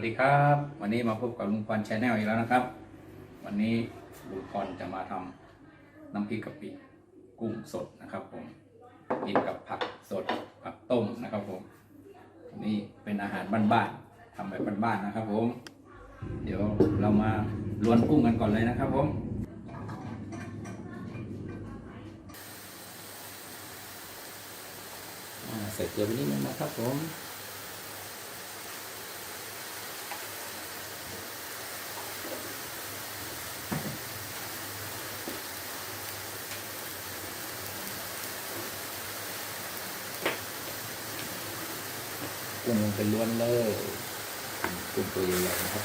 วัสดีครับ วันนี้มาพบกับลุงพรชาแนลอีกแล้วนะครับ วันนี้ลุงพรจะมาทำน้ำพริกกะปิกุ้งสดนะครับผมกินกับผักสดผักต้มนะครับผมนี่เป็นอาหารบ้านๆทำแบบบ้านๆนะครับ ผม เดี๋ยวเรามาล้วนกุ้งกันก่อนเลยนะครับ ผมใส่เกลือไปนิดนึงนะครับผม กุ้งลงไปล้วนเลยกุ้งตัวใหญ่ๆนะครับ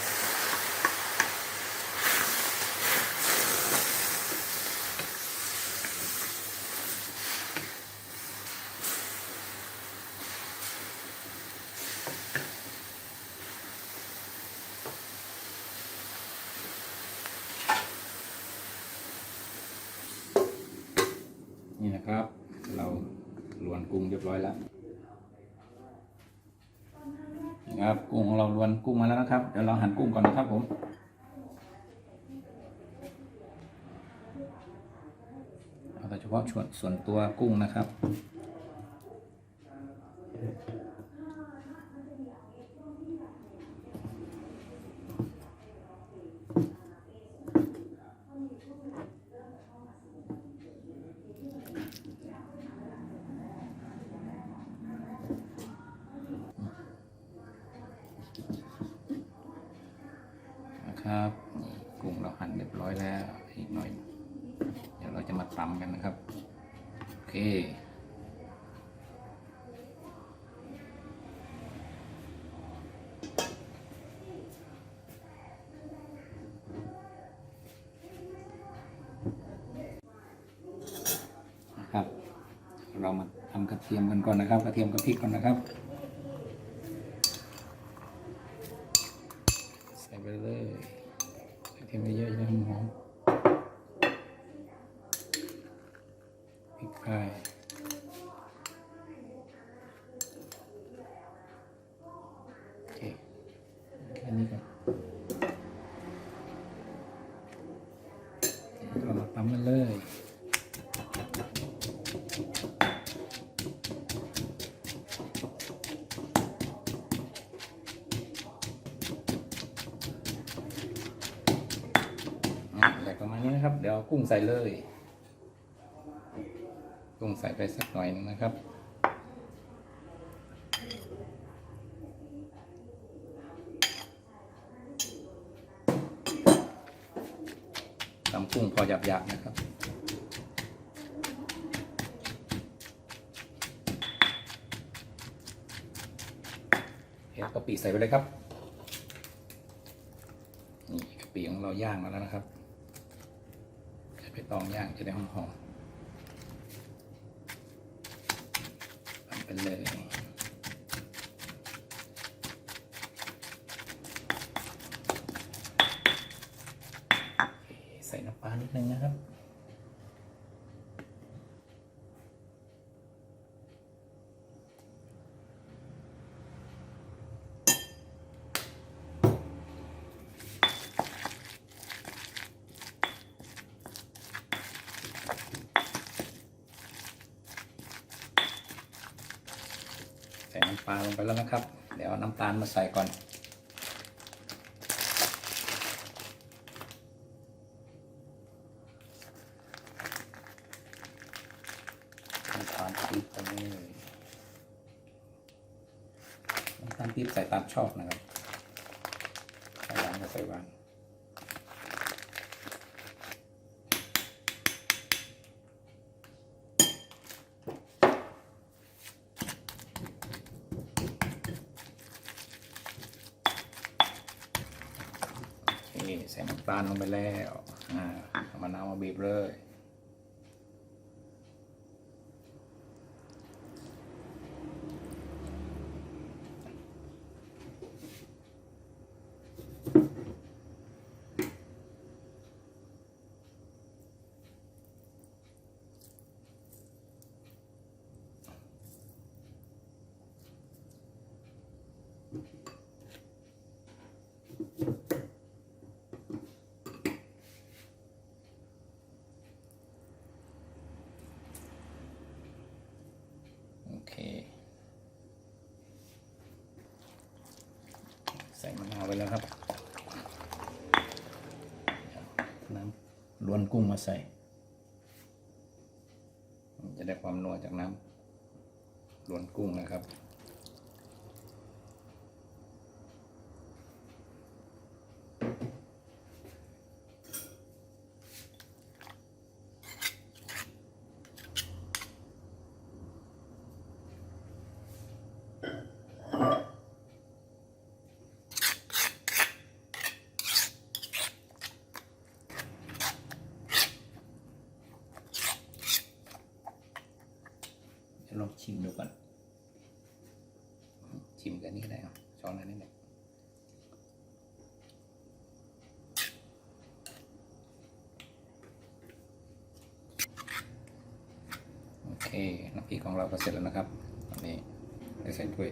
นี่นะครับ เราล้วนกุ้งเรียบร้อยแล้ว ครับกุ้งของเราล้วนกุ้งมาแล้วนะครับ เดี๋ยวเราหั่นกุ้งก่อนนะครับผมเอาแต่เฉพาะส่วนส่วนตัวกุ้งนะครับนะครับกุ้งเราหั่นเรียบร้อยแล้วอีกหน่อย เดี๋ยวเราจะมาตำกันนะครับ โอเค นะครับ เรามาทำกระ เทียมกันก่อนนะครับกระเทียมกับพริกก่อนนะครับ ใส่ไปเลยกระเทียมเยอะๆจะได้หอมพริกไทยโอเคแค่นี้ก่อนเรามาตำกันเลย อะอะไรประมาณ นะครับ เดี๋ยวกุ้งใส่เลย กุ้งใส่ไปสักหน่อยหนึงนะครับทำกุ้งพอหยาบๆนะครับเห็ดกะปิใส่ไปเลยครับ นี่กะปิของเราย่างมาแล้วนะครับ ตองย่างจะได้หอมๆทำไปเลยโอเคใส่น้ำปลานิดนึงนะครับ ใส่น้ำ ปลาลงไปแล้วนะครับ เดี๋ยวน้ำตาลมาใส่ก่อนน้ำตาลปี๊บไปเลยน้ำตาลปี๊บใส่ตามชอบนะครับใส่หวานก็ใส่หวานโอเคใส่น้ำตาลลงไปแล้วอ่าเอามะนาวมาบีบเลย โไป แล้วครับ น้ำล้วนกุ้งมาใส่ จะได้ความนัวจากน้ำล้วนกุ้งนะครับ จะลองชิมดูก่อน ชิมกันนี่ก็ ได้ครับช้อนนี้แหละโอเคน้ำพริกของเราก็เสร็จแล้วนะครับตอนนี้ใส่ถ้วย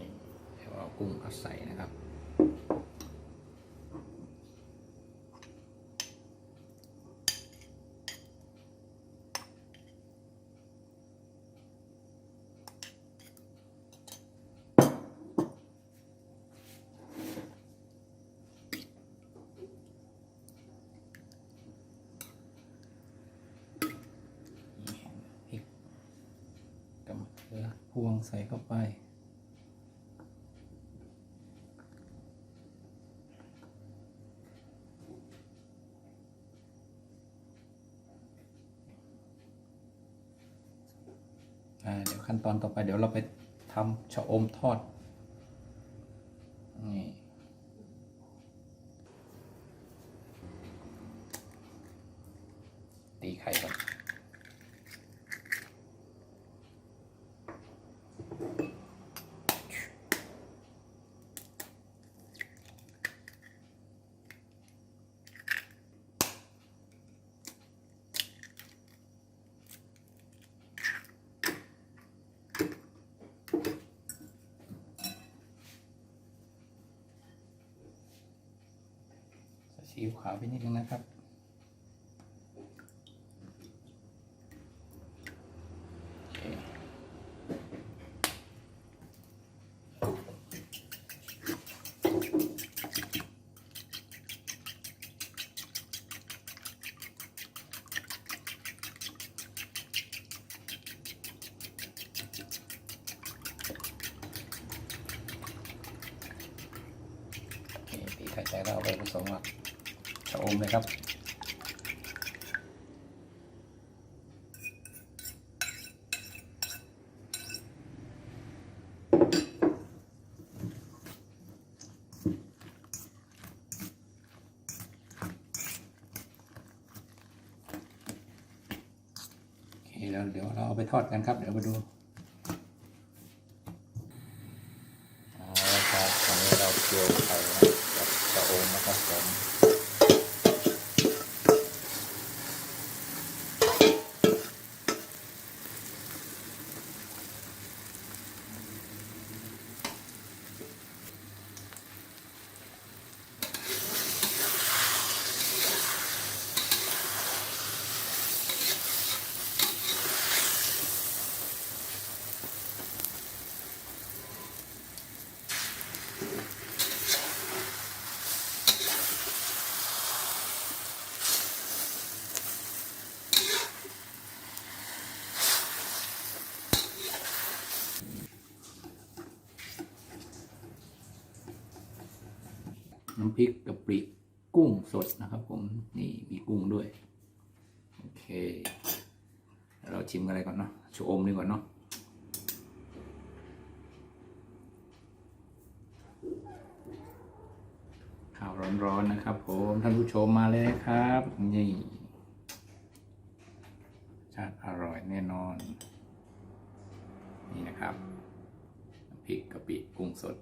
นี่เดี๋ยวเอา กุ้งเอาใส่นะครับพริกกับมะเขือพวงใส่เข้าไป อ่าเดี๋ยวขั้นตอนต่อไป เดี๋ยวเราไปทำชะอมทอดนี่ ซีอิ๊วขาวไปนิดนึงนะครับโอเคโอ ชะอมเลยครับโอเคแล้วเดี๋ยวเราเอาไปทอดกันครับ เดี๋ยวมาดูเอาละครับตอนนี้เราเจียวไข่นะกับชะอมนะครับผม น้ำพริกกะปิกุ้งสดนะครับผมนี่มีกุ้งด้วยโอเค เราชิมกันเลยก่อนเนาะชะอมดีกว่าเนาะข้าวร้อนๆนะครับ ผมท่านผู้ชมมาเลยครับ นี่ชาติอร่อยแน่นอน นี่นะครับน้ำพริกกะปิกุ้งสด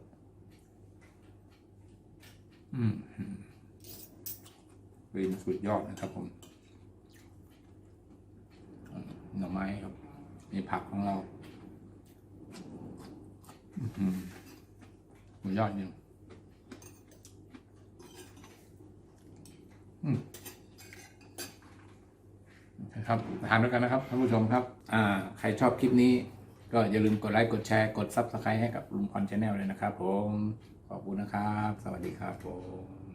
อืมเป็นสุดยอดนะครับผมหน่อไม้ครับมีผักของเราอื้อหือหมูยอดยังนะครับทานด้วยกันนะครับท่านผู้ชมครับ อ่า ใครชอบคลิปนี้ ก็อย่าลืมกดไลค์ กดแชร์ กดซับสไครต์ให้กับลุงพรชาแนลเลยนะครับผม ขอบคุณนะครับ สวัสดีครับผม